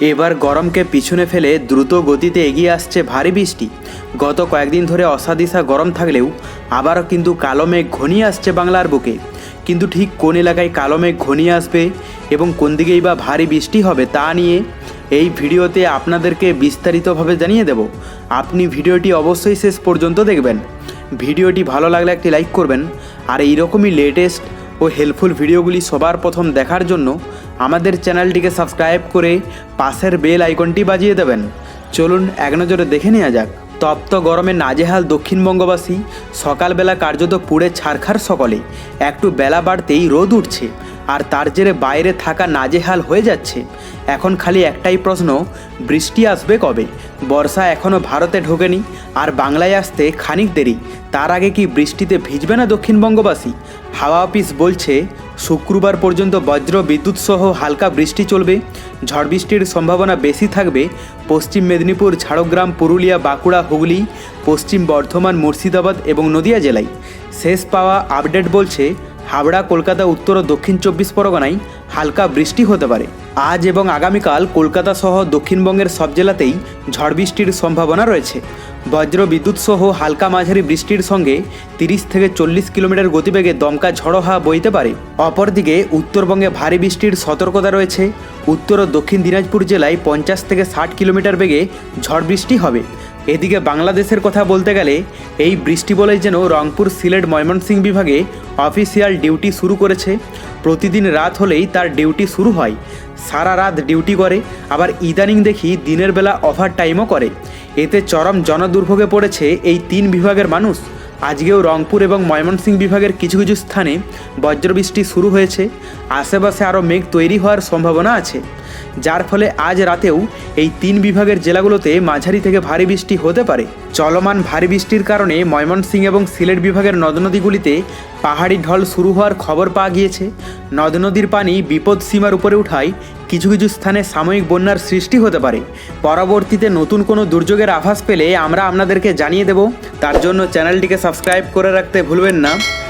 এবার গরমকে পিছনে ফেলে দ্রুত গতিতে এগিয়ে আসছে ভারী বৃষ্টি। গত কয়েকদিন ধরে অসাদিসা গরম থাকলেও আবারও কিন্তু কালো মেঘ ঘনিয়ে আসছে বাংলার বুকে। কিন্তু ঠিক কোন এলাকায় কালো মেঘ ঘনিয়ে আসবে এবং কোন দিকেই বা ভারী বৃষ্টি হবে তা নিয়ে এই ভিডিওতে আপনাদেরকে বিস্তারিতভাবে জানিয়ে দেব। আপনি ভিডিওটি অবশ্যই শেষ পর্যন্ত দেখবেন। ভিডিওটি ভালো লাগলে একটি লাইক করবেন। আর এইরকমই লেটেস্ট ও হেল্পফুল ভিডিওগুলি সবার প্রথম দেখার জন্য আমাদের চ্যানেলটিকে সাবস্ক্রাইব করে পাশের বেল আইকনটি বাজিয়ে দেবেন। চলুন এক নজরে দেখে নেওয়া যাক। তপ্ত গরমে নাজেহাল দক্ষিণবঙ্গবাসী সকালবেলা কার্যত পুড়ে ছারখার সকলে। একটু বেলা বাড়তেই রোদ উঠছে, আর তার জেরে বাইরে থাকা নাজেহাল হয়ে যাচ্ছে। এখন খালি একটাই প্রশ্ন, বৃষ্টি আসবে কবে? বর্ষা এখনও ভারতে ঢোকেনি, আর বাংলায় আসতে খানিক দেরি। তার আগে কি বৃষ্টিতে ভিজবে না দক্ষিণবঙ্গবাসী হাওয়া অফিস বলছে শুক্রবার পর্যন্ত বজ্র বিদ্যুৎ সহ হালকা বৃষ্টি চলবে। ঝড় বৃষ্টির সম্ভাবনা বেশি থাকবে। পশ্চিম মেদিনীপুর, ঝাড়গ্রাম, পুরুলিয়া, বাঁকুড়া, হুগলি, পশ্চিম বর্ধমান, মুর্শিদাবাদ এবং নদিয়া জেলায়। শেষ পাওয়া আপডেট বলছে হাবড়া কলকাতা, উত্তর ও দক্ষিণ চব্বিশ পরগনায় হালকা বৃষ্টি হতে পারে। আজ এবং আগামীকাল কলকাতা সহ দক্ষিণবঙ্গের সব জেলাতেই ঝড় বৃষ্টির সম্ভাবনা রয়েছে। বজ্র বিদ্যুৎ সহ হালকা মাঝারি বৃষ্টির সঙ্গে তিরিশ থেকে চল্লিশ কিলোমিটার গতিবেগে দমকা ঝড়ো হাওয়া বইতে পারে। অপরদিকে উত্তরবঙ্গে ভারী বৃষ্টির সতর্কতা রয়েছে। উত্তর ও দক্ষিণ দিনাজপুর জেলায় পঞ্চাশ থেকে ষাট কিলোমিটার বেগে ঝড় বৃষ্টি হবে। এদিকে বাংলাদেশের কথা বলতে গেলে, এই বৃষ্টি বলেই যেন রংপুর সিলেট ময়মনসিংহ বিভাগে অফিসিয়াল ডিউটি শুরু করেছে। প্রতিদিন রাত হলেই তার ডিউটি শুরু হয়। সারা রাত ডিউটি করে, আবার ইদানিং দেখি দিনের বেলা ওভার টাইমও করে। এতে চরম জনদুর্ভোগে পড়েছে এই তিন বিভাগের মানুষ। আজকেও রংপুর এবং ময়মনসিংহ বিভাগের কিছু কিছু স্থানে বজ্রবৃষ্টি শুরু হয়েছে। আশেপাশে আরও মেঘ তৈরি হওয়ার সম্ভাবনা আছে। যার ফলে আজ রাতেও এই তিন বিভাগের জেলাগুলোতে মাঝারি থেকে ভারী বৃষ্টি হতে পারে। চলমান ভারী বৃষ্টির কারণে ময়মনসিংহ এবং সিলেট বিভাগের নদ নদীগুলিতে পাহাড়ি ঢল শুরু হওয়ার খবর পাওয়া গিয়েছে। নদ নদীর পানি বিপদ সীমার উপরে উঠায় কিছু কিছু স্থানে সাময়িক বন্যার সৃষ্টি হতে পারে। পরবর্তীতে নতুন কোনো দুর্যোগের আভাস পেলে আমরা আপনাদেরকে জানিয়ে দেব। তার জন্য চ্যানেলটিকে সাবস্ক্রাইব করে রাখতে ভুলবেন না।